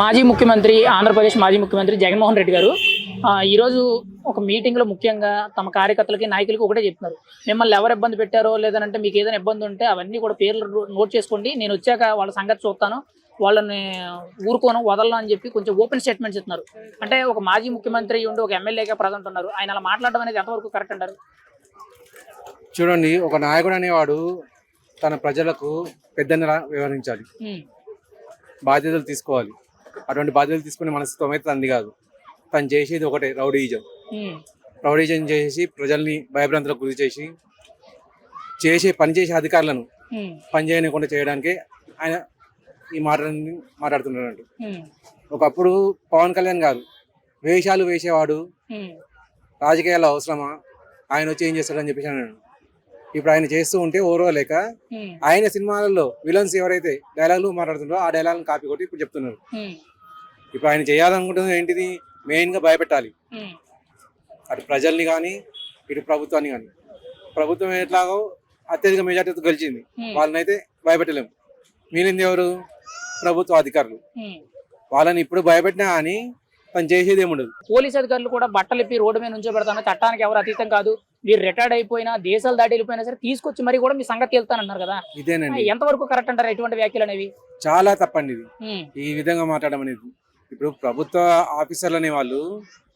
మాజీ ముఖ్యమంత్రి ఆంధ్రప్రదేశ్ మాజీ ముఖ్యమంత్రి జగన్మోహన్ రెడ్డి గారు ఈరోజు ఒక మీటింగ్లో ముఖ్యంగా తమ కార్యకర్తలకి నాయకులకి ఒకటే చెప్తున్నారు. మిమ్మల్ని ఎవరు ఇబ్బంది పెట్టారో లేదంటే మీకు ఏదైనా ఇబ్బంది ఉంటే అవన్నీ కూడా పేర్లు నోట్ చేసుకోండి. నేను వచ్చాక వాళ్ళ సంగతి చూస్తాను. వాళ్ళని ఊరుకోను వదలను అని చెప్పి కొంచెం ఓపెన్ స్టేట్మెంట్స్ ఇస్తున్నారు అంటే ఒక మాజీ ముఖ్యమంత్రి ఉండి ఒక ఎమ్మెల్యేగా ప్రజెంట్ ఉన్నారు. ఆయన అలా మాట్లాడడం అనేది ఎంతవరకు కరెక్ట్ అంటారు? చూడండి ఒక నాయకుడు అనేవాడు తన ప్రజలకు పెద్దన్నలా వ్యవహరించాలి బాధ్యతలు తీసుకోవాలి. అటువంటి బాధ్యతలు తీసుకునే మనస్తత్వం అయితే తంది కాదు. తను చేసేది ఒకటే రౌడీజం. రౌడీజం చేసి ప్రజల్ని భయభ్రాంతులకు గురి చేసి చేసే పని చేసే అధికారులను ఉమ్, పని చేయకుండా చేయడానికే ఆయన ఈ మాటలన్నీ మాట్లాడుతున్నాడు ఒకప్పుడు పవన్ కళ్యాణ్ గారు వేషాలు వేసేవాడు. ఉమ్, రాజకీయాల్లో అవసరమా? ఆయన వచ్చి ఏం చేస్తాడని చెప్పేసి అన్నాడు. ఇప్పుడు ఆయన చేస్తూ ఉంటే ఓర్వలేక ఉమ్, ఆయన సినిమాలలో విలన్స్ ఎవరైతే డైలాగులు మాట్లాడుతున్నారో ఆ డైలాగులను కాపీ కొట్టి ఇప్పుడు చెప్తున్నారు. ఇప్పుడు ఆయన చేయాలనుకుంటున్నది ఏంటిది? మెయిన్గా భయపెట్టాలి అటు ప్రజల్ని కానీ ఇటు ప్రభుత్వాన్ని కానీ ప్రభుత్వం ఎట్లాగో అత్యధిక మెజార్టీతో గెలిచింది. వాళ్ళని అయితే భయపెట్టలేము మిగిలింది ఎవరు? ప్రభుత్వ అధికారులు. వాళ్ళని ఇప్పుడు భయపెట్టినా అని తను చేసేది ఏముండదు. పోలీస్ అధికారులు కూడా బట్టలు ఇప్పి రోడ్డు మీద నుంచో పెడతాను. చట్టానికి ఎవరు అతీతం కాదు. మీరు రిటైర్డ్ అయిపోయినా దేశాలు దాటి వెళ్ళిపోయినా సరే తీసుకొచ్చి మరి కూడా మీ సంగతి వెళ్తానన్నారు కదా. ఇదేనండి. ఎంతవరకు కరెక్ట్ అంటారు? ఎటువంటి వ్యాఖ్యలు అనేవి? చాలా తప్పండి ఇది. ఈ విధంగా మాట్లాడడం అనేది. ఇప్పుడు ప్రభుత్వ ఆఫీసర్లు అనే వాళ్ళు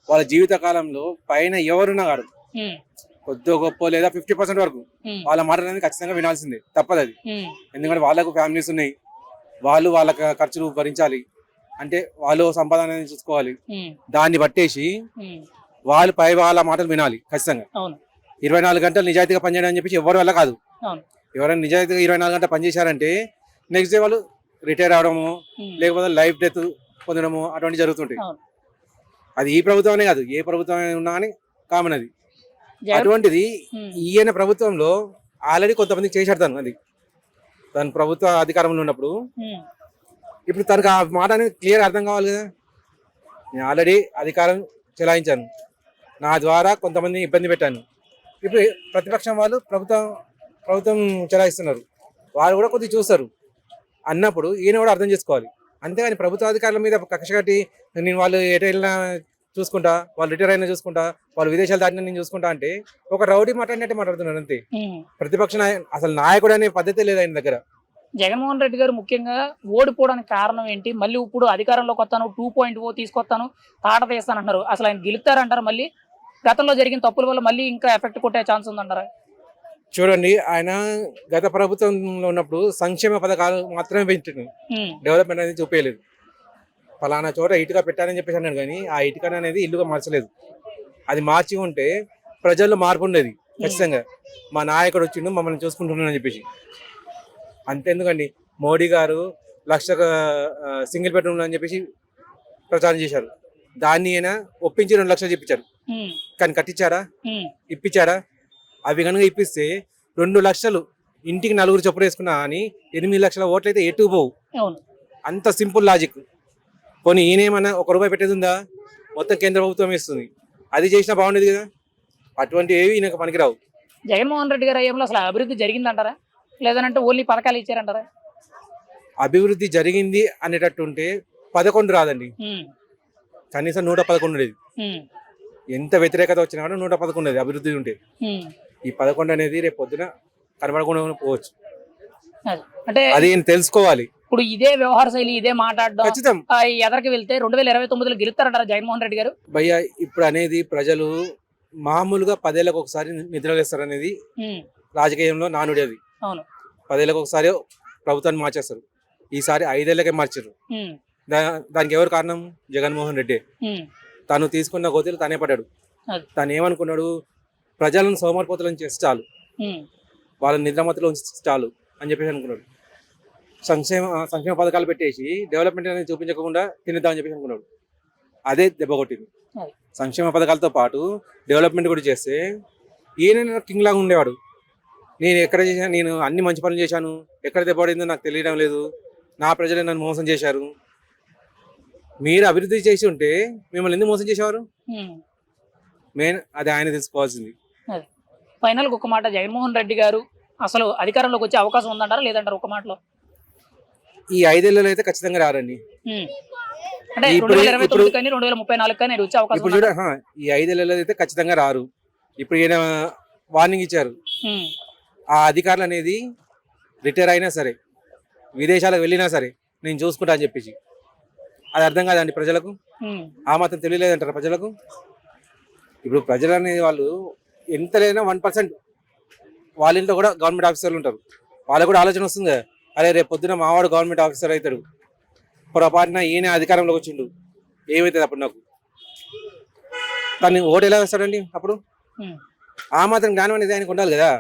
వాళ్ళ జీవిత కాలంలో పైన ఎవరున్నా కాదు. కొద్ది గొప్ప లేదా ఫిఫ్టీ పర్సెంట్ వరకు వాళ్ళ మాట అనేది ఖచ్చితంగా వినాల్సిందే. తప్పదు అది ఎందుకంటే వాళ్ళకు ఫ్యామిలీస్ ఉన్నాయి. వాళ్ళు వాళ్ళ ఖర్చులు భరించాలి. అంటే వాళ్ళు సంపాదన అనేది చూసుకోవాలి. దాన్ని పట్టేసి వాళ్ళు పై వాళ్ళ మాటలు వినాలి ఖచ్చితంగా. ఇరవై నాలుగు గంటలు నిజాయితీగా పనిచేయడం అని చెప్పేసి ఎవరి వల్ల కాదు. ఎవరైనా నిజాయితీగా ఇరవై నాలుగు గంటలు పనిచేశారంటే నెక్స్ట్ డే వాళ్ళు రిటైర్ అవడము లేకపోతే లైఫ్ డెత్ పొందడము అటువంటి జరుగుతుంటాయి. అవును. అది ఈ ప్రభుత్వమే కాదు ఏ ప్రభుత్వం ఉన్నా కానీ కామన్ అది. జగన్ అటువంటిది ఉమ్, ఈయన ప్రభుత్వంలో ఆల్రెడీ కొంతమందికి చేశాడు తను అది. తను ప్రభుత్వ అధికారంలో ఉన్నప్పుడు ఉమ్, ఇప్పుడు తనకు ఆ మాట అనేది క్లియర్ అర్థం కావాలి కదా. నేను ఆల్రెడీ అధికారం చెలాయించాను. నా ద్వారా కొంతమందిని ఇబ్బంది పెట్టాను. ఇప్పుడు ప్రతిపక్షం వాళ్ళు ప్రభుత్వం ప్రభుత్వం చెలాయిస్తున్నారు. వాళ్ళు కూడా కొద్దిగా చూస్తారు. అన్నప్పుడు ఈయన కూడా అర్థం చేసుకోవాలి. అంతేగాని ప్రభుత్వ అధికారుల మీద కక్ష కట్టి నేను వాళ్ళు ఎటు వెళ్ళినా చూసుకుంటా వాళ్ళు రిటైర్ అయినా చూసుకుంటా వాళ్ళు విదేశాలు దాటినా నేను చూసుకుంటా అంటే ఒక రౌడీ మాట్లాడినట్టే మాట్లాడుతున్నాడు అంతే. ప్రతిపక్ష అసలు నాయకుడు అనే పద్ధతి లేదు ఆయన దగ్గర. జగన్మోహన్ రెడ్డి గారు ముఖ్యంగా ఓడిపోవడానికి కారణం ఏంటి? మళ్ళీ ఇప్పుడు అధికారంలోకి వస్తాను టూ పాయింట్ ఓ తీసుకొస్తాను తాట తీస్తానంటున్నారు. అసలు ఆయన గెలుస్తారంటారు మళ్ళీ? గతంలో జరిగిన తప్పుల వల్ల మళ్ళీ ఇంకా ఎఫెక్ట్ కొట్టే ఛాన్స్ ఉందంటారా? చూడండి ఆయన గత ప్రభుత్వంలో ఉన్నప్పుడు సంక్షేమ పథకాలు మాత్రమే పెంచాడు. డెవలప్మెంట్ అనేది చూపించలేదు ఫలానా చోట ఇటుక పెట్టారని చెప్పేసి అన్నాడు కానీ ఆ ఇటుక అనేది ఇల్లుగా మార్చలేదు. అది మార్చి ఉంటే ప్రజల్లో మార్పు ఉండేది ఖచ్చితంగా. మా నాయకుడు వచ్చిండు మమ్మల్ని చూసుకుంటున్నాడు అని చెప్పేసి. అంతెందుకండి మోడీ గారు లక్ష సింగిల్ బెడ్రూమ్ అని చెప్పేసి ప్రచారం చేశారు. దాన్ని అయినా ఒప్పించి రెండు లక్షలు చెప్పించారు. కానీ కట్టించారా? ఇప్పించారా? అవి కనుక ఇప్పిస్తే రెండు లక్షలు ఇంటికి నలుగురు చొప్పులు వేసుకున్నా అని ఎనిమిది లక్షల ఓట్లు అయితే ఎటు పోవు. అంత సింపుల్ లాజిక్. పోనీ ఈయనేమన్నా ఒక రూపాయి పెట్టేది ఉందా? మొత్తం కేంద్ర ప్రభుత్వం ఇస్తుంది అది చేసినా బాగుండేది కదా. అటువంటి ఏవి ఈయనకు పనికిరావు. జగన్మోహన్ రెడ్డి గారు అయ్యంలో అసలు అభివృద్ధి జరిగిందంటారా? లేదంటే ఓన్లీ పథకాలు ఇచ్చారంటారా? అభివృద్ధి జరిగింది అనేటట్టు ఉంటే పదకొండు రాదండి. కనీసం నూట పదకొండు ఉండేది. ఎంత వ్యతిరేకత వచ్చినా కూడా నూట పదకొండు అభివృద్ధి ఉంటే. ఈ పదకొండు అనేది రేపు పొద్దున కనబడకుండా పోవచ్చు. అంటే అది తెలుసుకోవాలి. ఇప్పుడు ఇదే వ్యవహార శైలి ఇదే మాట్లాడడం. ఎదరికి వెళ్తే రెండు వేల ఇరవై తొమ్మిదిలో గెలుస్తారంటారా జగన్మోహన్ రెడ్డి గారు? భయ్య ఇప్పుడు అనేది ప్రజలు మామూలుగా పదేళ్ళకు ఒకసారి నిద్రలేస్తారు అనేది ఉమ్, రాజకీయంలో నానుడి అది. అవును. పదేళ్ళకు ఒకసారి ప్రభుత్వాన్ని మార్చేస్తారు. ఈసారి ఐదేళ్ళకే మార్చారు. దానికి ఎవరు కారణం? జగన్మోహన్ రెడ్డి. తను తీసుకున్న గోతిలో తనే పడ్డాడు. తను ఏమనుకున్నాడు ప్రజలను సోమరిపోతులను చేసి చాలు. వాళ్ళని నిద్రమతులు ఉంచి చాలు అని చెప్పేసి అనుకున్నాడు. సంక్షేమ సంక్షేమ పథకాలు పెట్టేసి డెవలప్మెంట్ అనేది చూపించకుండా తినేద్దామని చెప్పేసి అనుకున్నాడు. అదే దెబ్బ కొట్టింది. సంక్షేమ పథకాలతో పాటు డెవలప్మెంట్ కూడా చేస్తే ఈయన కింగ్ లాగా ఉండేవాడు. నేను ఎక్కడ చేశాను నేను అన్ని మంచి పనులు చేశాను. ఎక్కడ దెబ్బపడిందో నాకు తెలియడం లేదు. నా ప్రజలే నన్ను మోసం చేశారు. మీరు అభివృద్ధి చేసి ఉంటే మిమ్మల్ని ఎందుకు మోసం చేసేవారు. మెయిన్ అది ఆయన తెలుసుకోవాల్సింది. అది. ఫైనల్ ఒక మాట జగన్మోహన్ రెడ్డి గారు అసలు అధికారంలోకి వచ్చే అవకాశం ఉందంటారా లేదంటారు ఒక మాటలో? ఈ ఐదేళ్ళలో అయితే ఖచ్చితంగా రారండి. అంటే రెండు వేల ఇరవై తొమ్మిది కానీ రెండు వేల ముప్పై నాలుగు కానీ వచ్చే అవకాశం ఇప్పుడు ఉందా? చూడ హా, ఈ ఐదేళ్ళలో అయితే ఖచ్చితంగా రారు. ఇప్పుడు ఈయన వార్నింగ్ ఇచ్చారు. ఉమ్, ఆ అధికారులు అనేది రిటైర్ అయినా సరే విదేశాలకు వెళ్ళినా సరే నేను చూసుకుంటా అని చెప్పేసి. అది అర్థం కాదండి ప్రజలకు? ఉమ్, ఆ మాత్రం తెలియలేదంటారు ప్రజలకు? ఇప్పుడు ప్రజలు అనేది వాళ్ళు ఎంత లేనా వన్ పర్సెంట్ వాళ్ళ ఇంట్లో కూడా గవర్నమెంట్ ఆఫీసర్లు ఉంటారు. వాళ్ళకు కూడా ఆలోచన వస్తుంది. అరే రేపు పొద్దున మావాడు గవర్నమెంట్ ఆఫీసర్ అవుతాడు. పొరపాటున ఈయన అధికారంలోకి వచ్చిండు. ఏమవుతుంది అప్పుడు నాకు? తను ఓటు ఎలా వేస్తాడండి అప్పుడు. ఆ మాత్రం జ్ఞానం అనేది ఆయనకు ఉండాలి కదా.